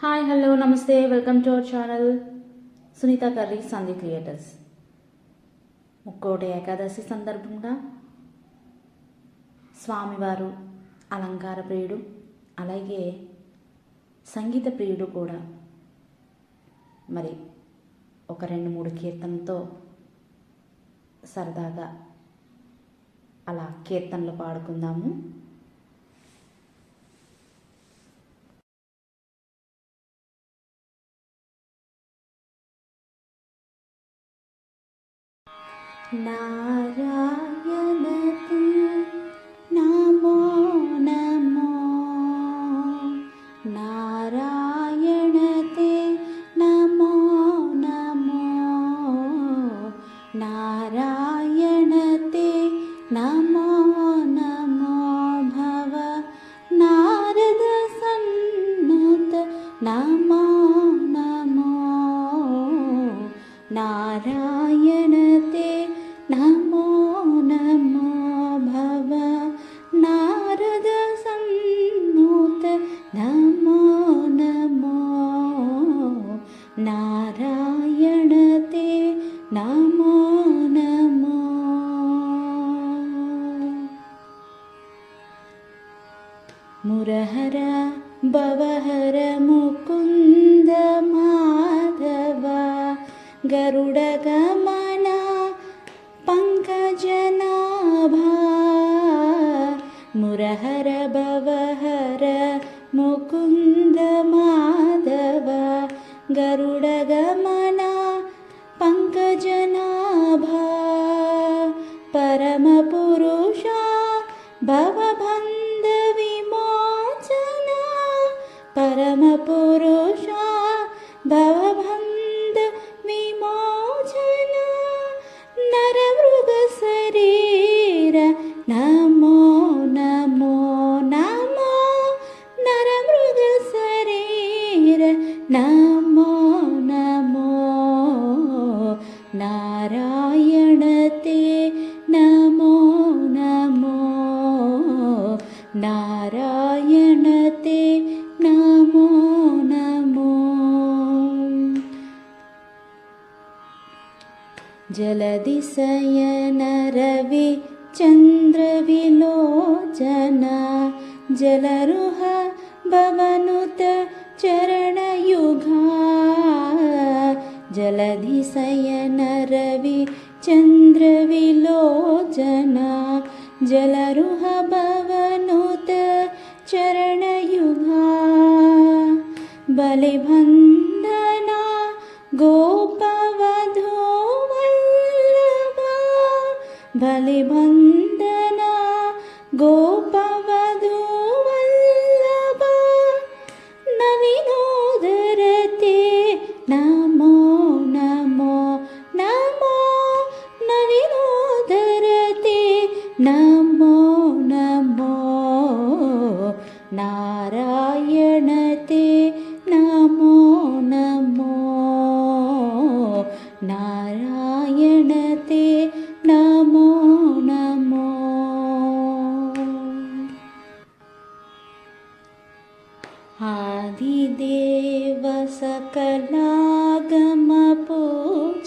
Hi hello నమస్తే welcome to our channel Sunitha curry సంధి creators Mukkoti Ekadashi సందర్భంగా స్వామివారు అలంకార ప్రియుడు అలాగే సంగీత ప్రియుడు కూడా. మరి ఒక రెండు మూడు కీర్తనతో సరదాగా అలా కీర్తనలు పాడుకుందాము. नारायण नमो नमोो। नारायणते नमो नमो। नारायणते नमो नमो भव। नारद सन्नत् न मुरहर बवहर मुकुन्द माधव गरुडगमना पङ्कजनाभा। मुरहर बवःर मुकुन्द माधव गरुडगमना पङ्कजनाभा। परमपुरुषा भवभन् పరమ शयनरवि चन्द्रविलोचना जलरुह भवनुत चरणयुगा जलधिशयनरवि चन्द्रविलोचना जलरुह भवनुत चरणयुगा बलिबन्धना गो बलिवन्दना गोपधुमल्ल नीनोरति नमो नमो नमो नीनो धरते नमो नमो न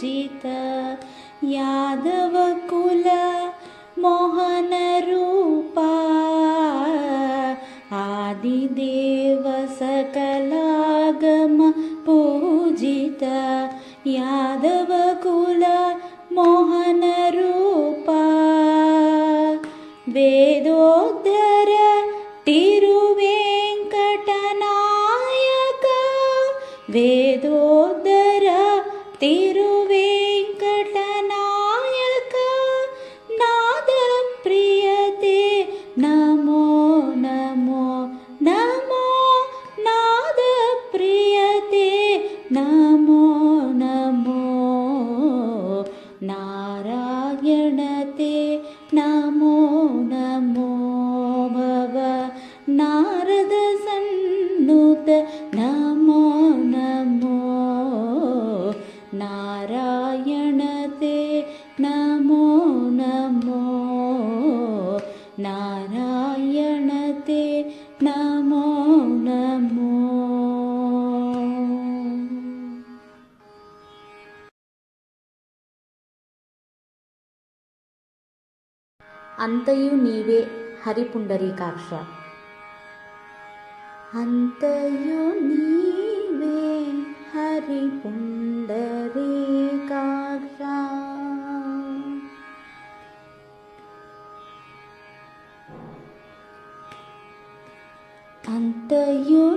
सकलागमपूजित यादवकुल मोहनरूपा आदिदेव सकलागमपूजित यादवकुल मोहनरूपा। वेदोद्धर तिरुवेङ्कटनायक वेदोद्धर तिरुवेङ्कटनायक हरिपुण्डरी काक्षरी काक्षयु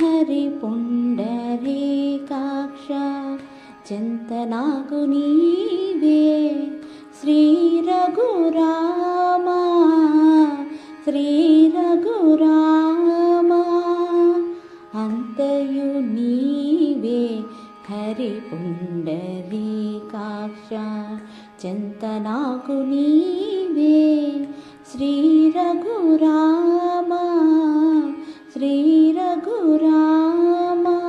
हरिपुण्डरी काक्ष चिन्तनागुणी హరిపుండరీకాక్ష చింతనాకు నీవే. శ్రీ రఘురామ శ్రీ రఘురామ.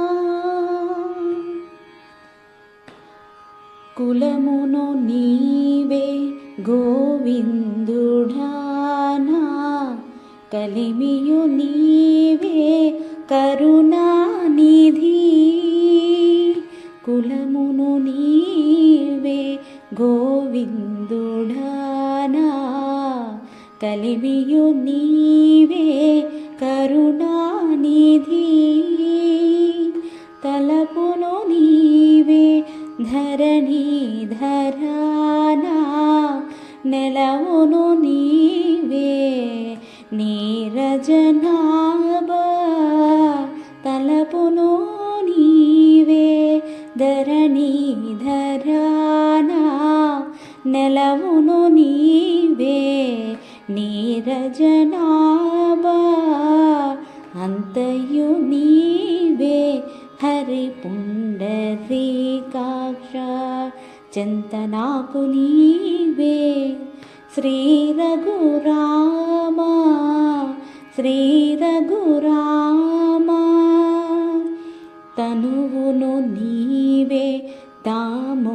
కులమును నీవే గోవిందుడానా. కలిమియు నీవే కరుణానిధి. కులమును నీవే గోవిందుడానా. కలిమియు నీవే కరుణానిధి. తలపును నీవే ధరణి ధరానా నెలవును రఘురామా శ్రీ రఘురామా తనువును నీవే దామోదరానా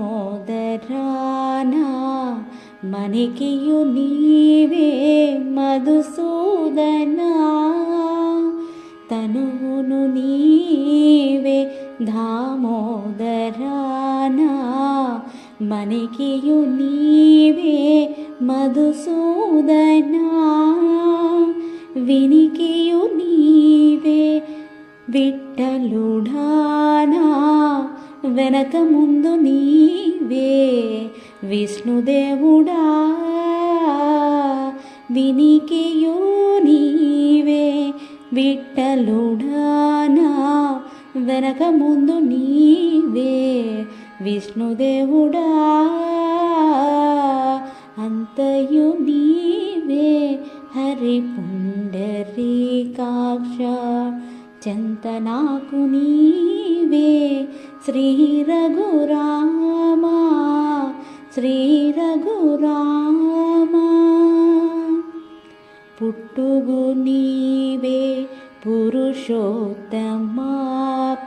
మణికియు నీవే మధుసూదనా తనువును నీవే దామోదరానా మణికియు నీవే మధుసూదనా వినికియు నీవే విట్టలుడానా వెనక ముందు నీవే విష్ణుదేవుడా వినికియు నీవే విట్టలుడానా వెనక ముందు నీవే విష్ణుదేవుడా అంత నాకు నీవే. శ్రీ రఘురామా శ్రీ రఘురామా. పుట్టుగు నీవే పురుషోత్తమా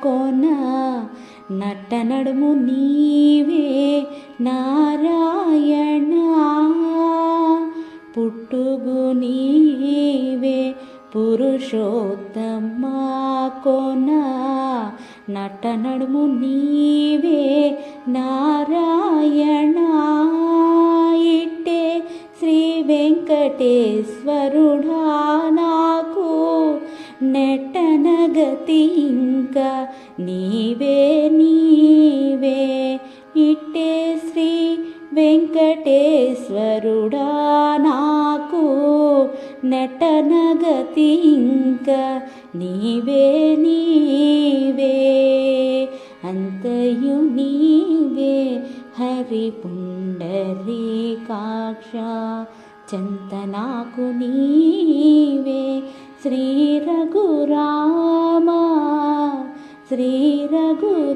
కొన. నట్ట నడుము నీవే నారాయణ. పుట్టుగు నీవే పురుషోత్తమ నట నడుము నీవే నారాయణ ఇట్టే శ్రీ వెంకటేశ్వరుడా నాకు నెట్టనగతి ఇంకా నీవే నీ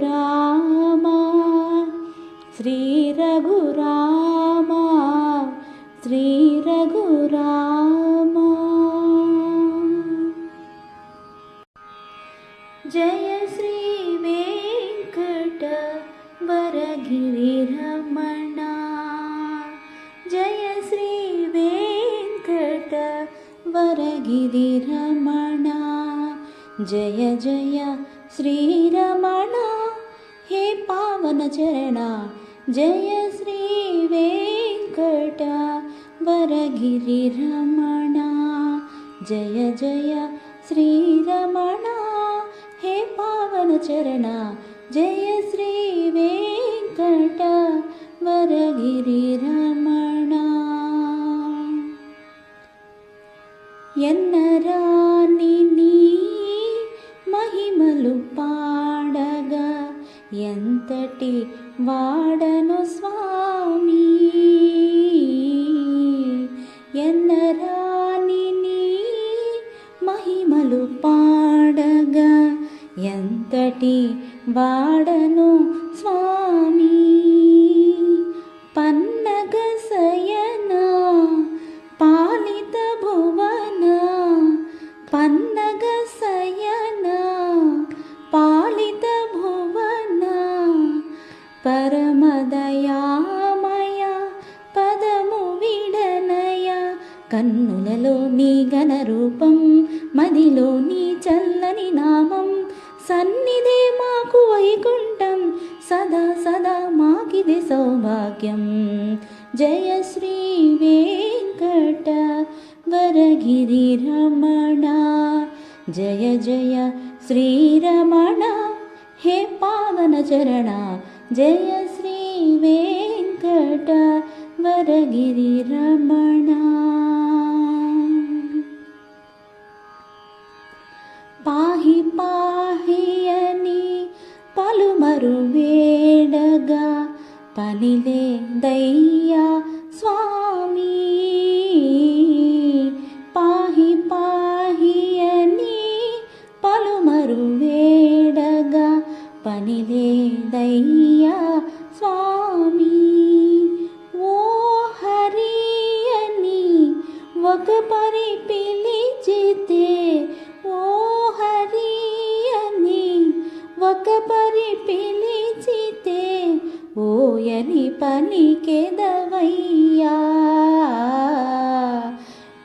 राम श्रीरघुरामा श्रीरघुरामा जय श्री वेङ्कट वरगिरि जय श्री वेङ्कट वरगिरिरमणा जय जय श्री చరణ. జయ శ్రీ వెంకట వరగిరి రమణ. జయ జయ శ్రీ రమణ. హే పావన చరణ. జయ శ్రీ వెంకట వరగిరి రమణ. ఎన్నరాని మహిమలు పా ఎంతటి వాడను స్వామి? ఎన్నరాని మహిమలు పాడగా ఎంతటి వాడను రమణ జయ జయ శ్రీరమణ హే పావన చరణ జయ శ్రీ వెంకట వరగిరి రమణ పాహి పాహి అని పలుమరు వేడగా పనిలే దయ్యా స్వామీ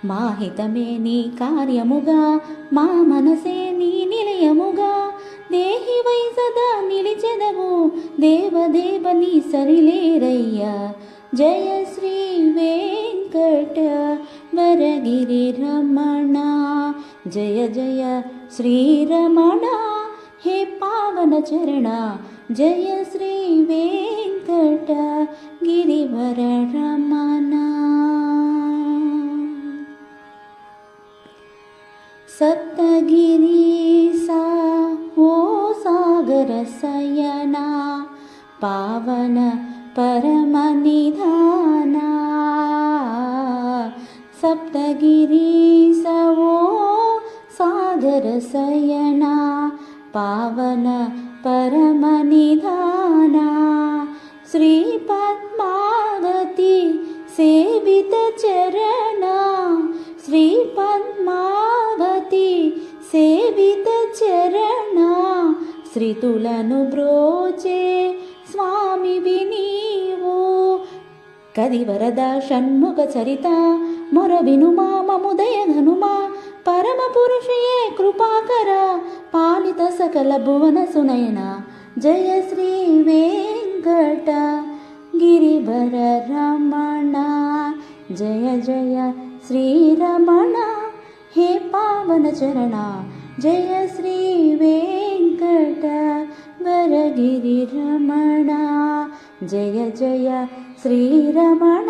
మా హితమే నీ కార్యముగా మా మనసే నీ నిలయముగా. దేహి వై సదా నిలిచెదవు దేవదేవ నీ సరిలేరయ్యా. జయ శ్రీ వెంకట వరగిరి రమణ. జయ జయ శ్రీరమణ హే పావన చరణ. జయ శ్రీ వెంకట గిరివర రమణ. శ్రీతులను బ్రోచే స్వామి వినీవు కదివరద షణ్ముఖ చరిత మొర వినుమా మముదయ ధనుమా పరమ పురుషయే కృపాకర పాలిత సకల భువన సునయన. జయ శ్రీ వెంకట గిరివర రమణ. జయ జయ శ్రీరమణ హే పావన చరణ. జయ శ్రీ వెంకట వరగిరి రమణ జయ జయ శ్రీరమణ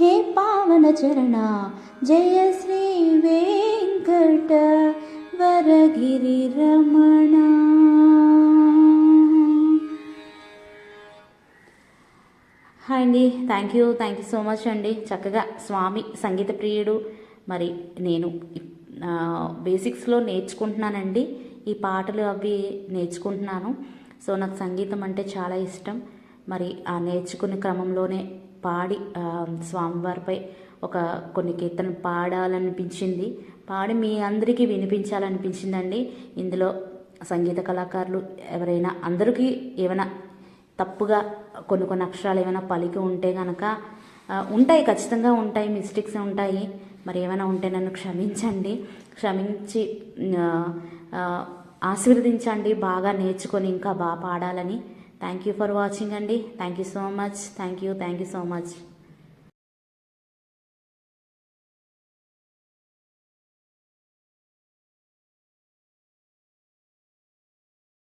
హే పావన చరణ జయ శ్రీ వెంకట వరగిరి రమణ హాయ్ అండి. Thank you. Thank you so much అండి. చక్కగా స్వామి సంగీత ప్రియుడు. మరి నేను బేసిక్స్లో నేర్చుకుంటున్నానండి. ఈ పాటలు అవి నేర్చుకుంటున్నాను. సో నాకు సంగీతం అంటే చాలా ఇష్టం. మరి ఆ నేర్చుకునే క్రమంలోనే పాడి స్వామివారిపై ఒక కొన్ని కీర్తనలు పాడాలనిపించింది. పాడి మీ అందరికీ వినిపించాలనిపించిందండి. ఇందులో సంగీత కళాకారులు ఎవరైనా అందరికీ ఏమైనా తప్పుగా కొన్ని కొన్ని అక్షరాలు ఏమైనా పలికి ఉంటే కనుక ఉంటాయి ఖచ్చితంగా ఉంటాయి మిస్టేక్స్ ఉంటాయి. మరి ఏమైనా ఉంటే నన్ను క్షమించండి. క్షమించి ఆశీర్వదించండి బాగా నేర్చుకొని ఇంకా బాగా పాడాలని. థ్యాంక్ యూ ఫర్ వాచింగ్ అండి. Thank you so much thank you thank you so much